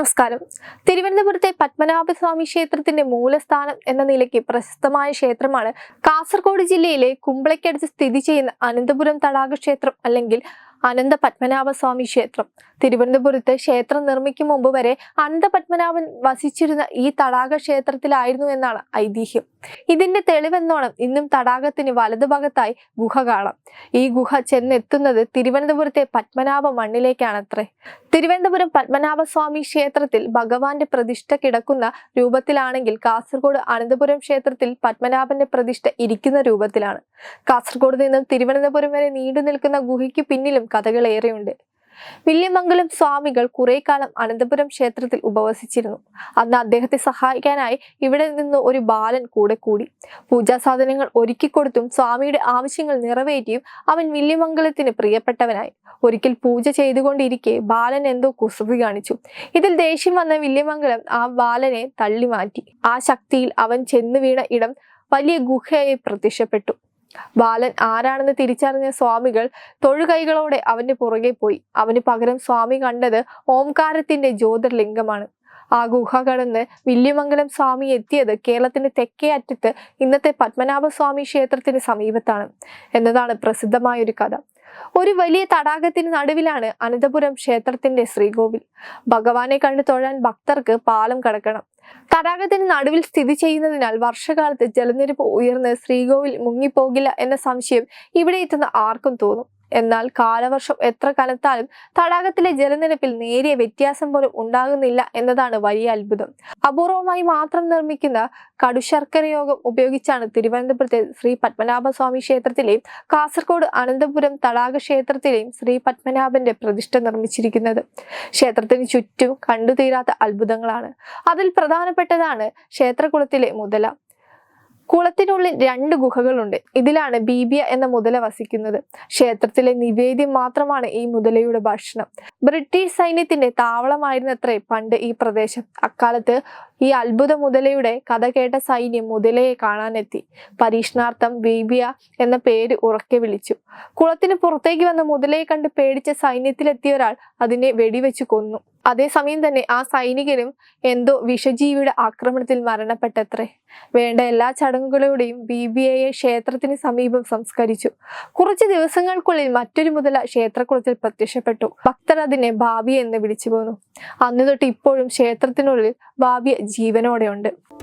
നമസ്കാരം. തിരുവനന്തപുരത്തെ പത്മനാഭസ്വാമി ക്ഷേത്രത്തിന്റെ മൂലസ്ഥാനം എന്ന നിലയ്ക്ക് പ്രശസ്തമായ ക്ഷേത്രമാണ് കാസർഗോഡ് ജില്ലയിലെ കുമ്പളയ്ക്കടുത്ത് സ്ഥിതി ചെയ്യുന്ന അനന്തപുരം തടാക ക്ഷേത്രം അല്ലെങ്കിൽ അനന്ത പത്മനാഭസ്വാമി ക്ഷേത്രം. തിരുവനന്തപുരത്ത് ക്ഷേത്രം നിർമ്മിക്കും മുമ്പ് വരെ അന്തപത്മനാഭൻ വസിച്ചിരുന്ന ഈ തടാക ക്ഷേത്രത്തിലായിരുന്നു എന്നാണ് ഐതിഹ്യം. ഇതിന്റെ തെളിവെന്നോണം ഇന്നും തടാകത്തിന് വലതുഭാഗത്തായി ഗുഹ കാണാം ഈ ഗുഹ ചെന്നെത്തുന്നത് തിരുവനന്തപുരത്തെ പത്മനാഭ മണ്ണിലേക്കാണത്രേ. തിരുവനന്തപുരം പത്മനാഭസ്വാമി ക്ഷേത്രത്തിൽ ഭഗവാന്റെ പ്രതിഷ്ഠ കിടക്കുന്ന രൂപത്തിലാണെങ്കിൽ കാസർഗോഡ് അനന്തപുരം ക്ഷേത്രത്തിൽ പത്മനാഭന്റെ പ്രതിഷ്ഠ ഇരിക്കുന്ന രൂപത്തിലാണ്. കാസർഗോഡ് നിന്നും തിരുവനന്തപുരം വരെ നീണ്ടു നിൽക്കുന്ന ഗുഹയ്ക്ക് പിന്നിലും കഥകളേറെയുണ്ട്. വില്യമംഗലം സ്വാമികൾ കുറെ കാലം അനന്തപുരം ക്ഷേത്രത്തിൽ ഉപവസിച്ചിരുന്നു. അന്ന് അദ്ദേഹത്തെ സഹായിക്കാനായി ഇവിടെ നിന്ന് ഒരു ബാലൻ കൂടെ കൂടി. പൂജാ സാധനങ്ങൾ ഒരുക്കിക്കൊടുത്തും സ്വാമിയുടെ ആവശ്യങ്ങൾ നിറവേറ്റിയും അവൻ വില്യമംഗലത്തിന് പ്രിയപ്പെട്ടവനായി. ഒരിക്കൽ പൂജ ചെയ്തുകൊണ്ടിരിക്കെ ബാലൻ എന്തോ കുസൃതി കാണിച്ചു. ഇതിൽ ദേഷ്യം വന്ന വില്യമംഗലം ആ ബാലനെ തള്ളി മാറ്റി ആ ശക്തിയിൽ അവൻ ചെന്നു വീണ ഇടം വലിയ ഗുഹയായി പ്രത്യക്ഷപ്പെട്ടു. ബാലൻ ആരാണെന്ന് തിരിച്ചറിഞ്ഞ സ്വാമികൾ തൊഴുകൈകളോടെ അവന്റെ പുറകെ പോയി. അവന് പകരം സ്വാമി കണ്ടത് ഓംകാരത്തിന്റെ ജ്യോതിർലിംഗമാണ്. ആ ഗുഹ കടന്ന് വില്യമംഗലം സ്വാമി എത്തിയത് കേരളത്തിന്റെ തെക്കേ അറ്റത്ത് ഇന്നത്തെ പത്മനാഭസ്വാമി ക്ഷേത്രത്തിന് സമീപത്താണ്. എന്നതാണ് പ്രസിദ്ധമായ ഒരു കഥ. ഒരു വലിയ തടാകത്തിന് നടുവിലാണ് അനന്തപുരം ക്ഷേത്രത്തിന്റെ ശ്രീകോവിൽ. ഭഗവാനെ കണ്ടു തൊഴാൻ ഭക്തർക്ക് പാലം കടക്കണം. തടാകത്തിന് നടുവിൽ സ്ഥിതി ചെയ്യുന്നതിനാൽ വർഷകാലത്ത് ജലനിരപ്പ് ഉയർന്ന് ശ്രീകോവിൽ മുങ്ങിപ്പോകില്ല എന്ന സംശയം ഇവിടെ എത്തുന്ന ആർക്കും തോന്നും. എന്നാൽ കാലവർഷം എത്ര കനത്താലും തടാകത്തിലെ ജലനിരപ്പിൽ നേരിയ വ്യത്യാസം പോലും ഉണ്ടാകുന്നില്ല എന്നതാണ് വലിയ അത്ഭുതം. അപൂർവമായി മാത്രം നിർമ്മിക്കുന്ന കടുശർക്കര യോഗം ഉപയോഗിച്ചാണ് തിരുവനന്തപുരത്തെ ശ്രീ പത്മനാഭസ്വാമി ക്ഷേത്രത്തിലെയും കാസർഗോഡ് അനന്തപുരം തടാക ക്ഷേത്രത്തിലെയും ശ്രീ പത്മനാഭന്റെ പ്രതിഷ്ഠ നിർമ്മിച്ചിരിക്കുന്നത്. ക്ഷേത്രത്തിന് ചുറ്റും കണ്ടുതീരാത്ത അത്ഭുതങ്ങളാണ്. അതിൽ പ്രധാനപ്പെട്ടതാണ് ക്ഷേത്രകുളത്തിലെ മുതല. കുളത്തിനുള്ളിൽ രണ്ട് ഗുഹകളുണ്ട്. ഇതിലാണ് ബീബിയ എന്ന മുതല വസിക്കുന്നത്. ക്ഷേത്രത്തിലെ നിവേദ്യം മാത്രമാണ് ഈ മുതലയുടെ ഭക്ഷണം. ബ്രിട്ടീഷ് സൈന്യത്തിന്റെ താവളമായിരുന്നത്രേ പണ്ട് ഈ പ്രദേശം. അക്കാലത്ത് ഈ അത്ഭുത മുതലയുടെ കഥ കേട്ട സൈന്യം മുതലയെ കാണാനെത്തി. പരീക്ഷണാർത്ഥം ബീബിയ എന്ന പേര് ഉറക്കെ വിളിച്ചു. കുളത്തിന് പുറത്തേക്ക് വന്ന മുതലയെ കണ്ട് പേടിച്ച സൈന്യത്തിലെത്തിയ ഒരാൾ അതിനെ വെടിവെച്ചു കൊന്നു. അതേസമയം തന്നെ ആ സൈനികനും എന്തോ വിഷജീവിയുടെ ആക്രമണത്തിൽ മരണപ്പെട്ടത്രേ. വേണ്ട എല്ലാ ചടങ്ങുകളോടെയും ബി ബി എയെ ക്ഷേത്രത്തിന് സമീപം സംസ്കരിച്ചു. കുറച്ച് ദിവസങ്ങൾക്കുള്ളിൽ മറ്റൊരു മുതല ക്ഷേത്രക്കുളത്തിൽ പ്രത്യക്ഷപ്പെട്ടു. ഭക്തർ അതിനെ ഭാവി എന്ന് വിളിച്ചു പോന്നു. അന്ന് തൊട്ട് ഇപ്പോഴും ക്ഷേത്രത്തിനുള്ളിൽ ഭാവിയ ജീവനോടെയുണ്ട്.